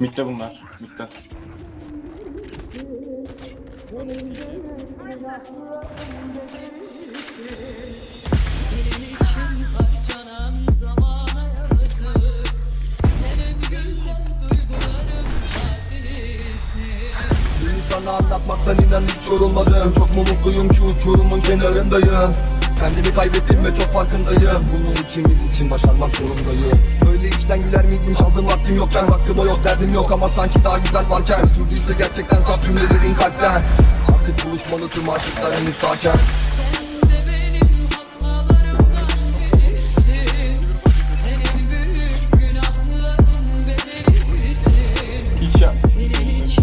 Mitte bunlar. Mitte. Sana anlatmaktan inan hiç yorulmadım Çok mu mutluyum ki uçurumun kenarındayım Kendimi kaybettim ve çok farkındayım. Bunu ikimiz için başarmak zorundayım. Böyle içten güler miydim? Çaldığım vaktim yokken o yok derdim yok. Ama sanki daha güzel varken Uçurduysa gerçekten saf cümlelerin kalpten. Artık buluşmalı tüm aşıklar henüz sakin Sen. Senin için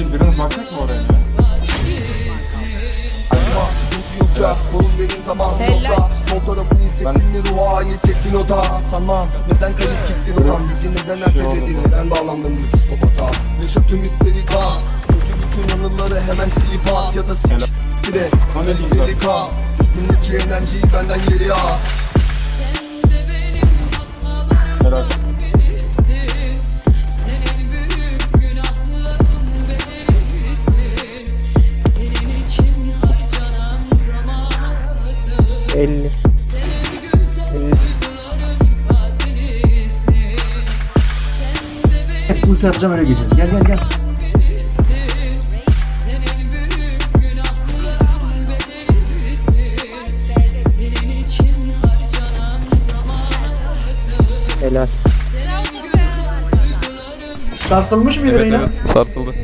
Hacı biraz bakacak mı oraya ya? adresi Ama sıkıntı yok ya Sorun benim tamam nokta Sol tarafını hissettin mi ruha ait tek bir nota Sanmam neden kayıp gittin oradan Bizi neden Şey nefret oldu. edin Neden bağlandın bir psikopata Yaşa tüm hisleri ta Kötü bütün anıları hemen silip at Ya da sik Helal. File O ne diyeyim Deli ka Üstümdeki enerjiyi benden geri al Sen 50. 50. Ulti atacağım öyle geçeceğiz. Gel gel gel. Helal. Sarsılmış mıydı evet, Evet, sarsıldı.